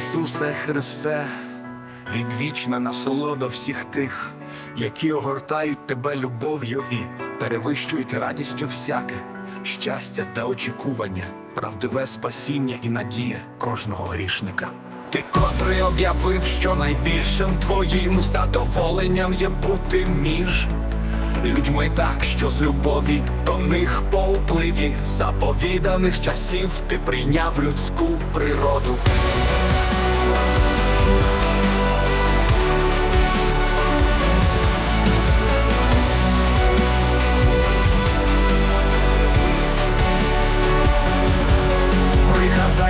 Ісусе Христе, відвічна насолода всіх тих, які огортають тебе любов'ю і перевищують радістю всяке, щастя та очікування, правдиве спасіння і надія кожного грішника. Ти котрий об'явив, що найбільшим твоїм задоволенням є бути між людьми так, що з любові до них по впливі заповіданих часів ти прийняв людську природу. Thank you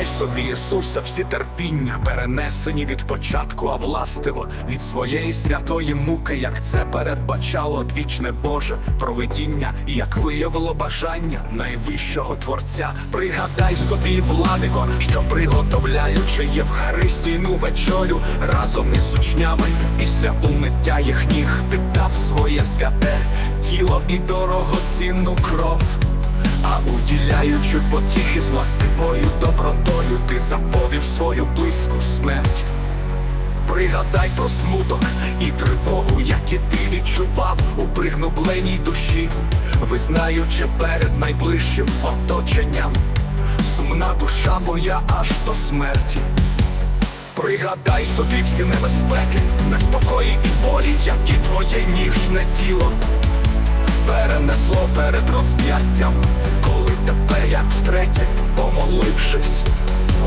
Пригадай собі Ісуса всі терпіння, перенесені від початку, а властиво від своєї святої муки, як це передбачало одвічне Боже провидіння, і як виявило бажання найвищого Творця. Пригадай собі, владико, що приготовляючи Євхаристійну вечорю разом із учнями, після умиття їх ніг ти дав своє святе тіло і дорогоцінну кров. А уділяючи потіхи з властивою добротою, ти заповів свою близьку смерть. Пригадай про смуток і тривогу, які ти відчував у пригнобленій душі, визнаючи перед найближчим оточенням, сумна душа моя аж до смерті. Пригадай собі всі небезпеки, неспокої і болі, які твоє ніжне тіло перенесло перед розп'яттям, коли тепер, як втретє, помолившись,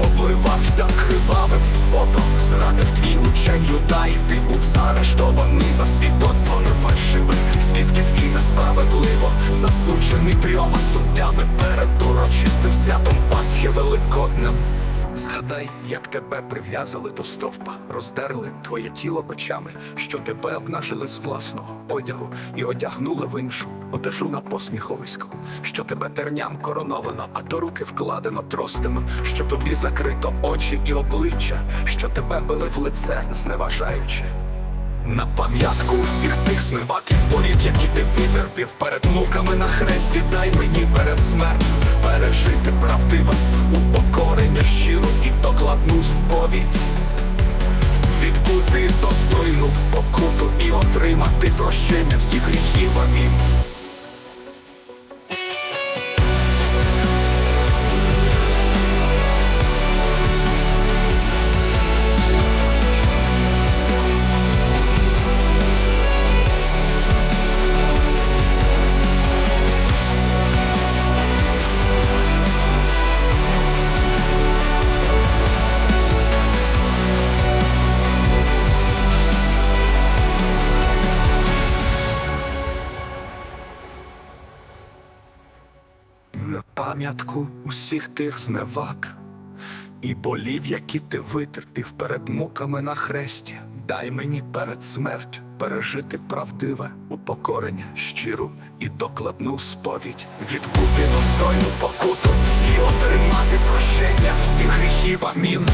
обливався кривавим потом, зрадив твій учень юдай, ти був заарештований за свідоцтвами фальшивих свідків і несправедливо засуджений трьома суддями перед урочистим святом Пасхи Великоднем. Згадай, як тебе прив'язали до стовпа, роздерли твоє тіло печами, що тебе обнажили з власного одягу і одягнули в іншу одежу на посміховиську, що тебе терням короновано, а до руки вкладено тростами, що тобі закрито очі і обличчя, що тебе били в лице, зневажаючи. На пам'ятку усіх тих зневаких болів, які ти витерпів перед муками на хресті, дай мені перед смертю пережити правдиве прощення всіх гріхів. Амінь. Пам'ятку усіх тих зневаг і болів, які ти витерпів перед муками на хресті. Дай мені перед смертю пережити правдиве упокорення, щиру і докладну сповідь, відбути достойну покуту і отримати прощення всіх гріхів. Амін.